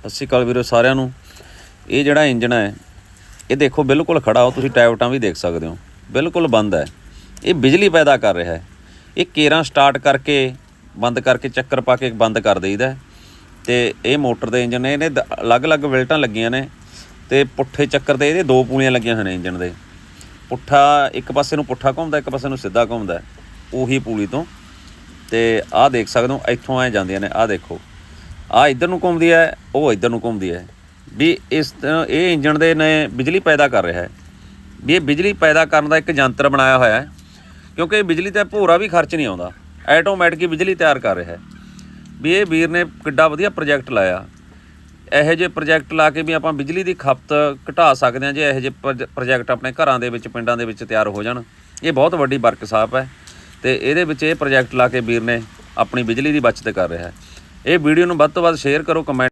ਸਤਿ ਸ਼੍ਰੀ ਅਕਾਲ ਵੀਰੋ ਸਾਰਿਆਂ ਨੂੰ। ਇਹ ਜਿਹੜਾ ਇੰਜਣ ਹੈ, ਇਹ ਦੇਖੋ ਬਿਲਕੁਲ ਖੜਾ ਹੋ, ਤੁਸੀਂ ਟਾਇਵਟਾਂ ਵੀ ਦੇਖ ਸਕਦੇ ਹੋ। ਬਿਲਕੁਲ ਬੰਦ ਹੈ। ਇਹ ਬਿਜਲੀ ਪੈਦਾ ਕਰ ਰਿਹਾ ਹੈ। ਇਹ ਕੇਰਾਂ ਸਟਾਰਟ ਕਰਕੇ, ਬੰਦ ਕਰਕੇ, ਚੱਕਰ ਪਾ ਕੇ ਬੰਦ ਕਰ ਦੇਈਦਾ ਹੈ। ਤੇ ਇਹ ਮੋਟਰ ਦੇ ਇੰਜਣ ਨੇ, ਇਹਨੇ ਅਲੱਗ-ਅਲੱਗ ਵਿਲਟਾਂ ਲੱਗੀਆਂ ਨੇ ਤੇ ਪੁੱਠੇ ਚੱਕਰ ਤੇ ਇਹਦੇ ਦੋ ਪੂਣੀਆਂ ਲੱਗੀਆਂ ਹੋਈਆਂ ਨੇ ਇੰਜਨ ਦੇ। ਪੁੱਠਾ, ਇੱਕ ਪਾਸੇ ਨੂੰ ਪੁੱਠਾ ਘੁੰਮਦਾ, ਇੱਕ ਪਾਸੇ ਨੂੰ ਸਿੱਧਾ ਘੁੰਮਦਾ ਉਹੀ ਪੂਲੀ ਤੋਂ। ਤੇ ਆਹ ਦੇਖ ਸਕਦੇ ਹੋ, ਇੱਥੋਂ ਐ ਜਾਂਦੀਆਂ ਨੇ, ਆਹ ਦੇਖੋ। ਆ ਇੱਧਰ ਨੂੰ ਘੁੰਮਦੀ ਹੈ, ਉਹ ਇੱਧਰ ਨੂੰ ਘੁੰਮਦੀ ਹੈ। ਵੀ ਇਸ ਇਹ ਇੰਜਣ ਦੇ ਨੇ ਬਿਜਲੀ ਪੈਦਾ ਕਰ ਰਿਹਾ ਹੈ। ਵੀ ਇਹ ਬਿਜਲੀ ਪੈਦਾ ਕਰਨ ਦਾ ਇੱਕ ਯੰਤਰ ਬਣਾਇਆ ਹੋਇਆ ਹੈ, ਕਿਉਂਕਿ ਇਹ ਬਿਜਲੀ ਤੇ ਭੋਰਾ ਵੀ ਖਰਚ ਨਹੀਂ ਆਉਂਦਾ। ਆਟੋਮੈਟਿਕ ਬਿਜਲੀ ਤਿਆਰ ਕਰ ਰਿਹਾ ਹੈ। ਵੀ ਇਹ ਵੀਰ ਨੇ ਕਿੱਡਾ ਵਧੀਆ ਪ੍ਰੋਜੈਕਟ ਲਾਇਆ। ਇਹੋ ਜਿਹੇ ਪ੍ਰੋਜੈਕਟ ਲਾ ਕੇ ਵੀ ਆਪਾਂ ਬਿਜਲੀ ਦੀ ਖਪਤ ਘਟਾ ਸਕਦੇ ਹਾਂ, ਜੇ ਇਹੋ ਜਿਹੇ ਪ੍ਰੋਜ- ਪ੍ਰੋਜੈਕਟ ਆਪਣੇ ਘਰਾਂ ਦੇ ਵਿੱਚ, ਪਿੰਡਾਂ ਦੇ ਵਿੱਚ ਤਿਆਰ ਹੋ ਜਾਣ। ਇਹ ਬਹੁਤ ਵੱਡੀ ਵਰਕਸ਼ਾਪ ਹੈ ਤੇ ਇਹਦੇ ਵਿੱਚ ਇਹ ਪ੍ਰੋਜੈਕਟ ਲਾ ਕੇ ਵੀਰ ਨੇ ਆਪਣੀ ਬਿਜਲੀ ਦੀ ਬਚਤ ਕਰ ਰਿਹਾ ਹੈ। ਇਹ ਵੀਡੀਓ ਨੂੰ ਵੱਧ ਤੋਂ ਵੱਧ ਸ਼ੇਅਰ ਕਰੋ ਕਮੈਂਟ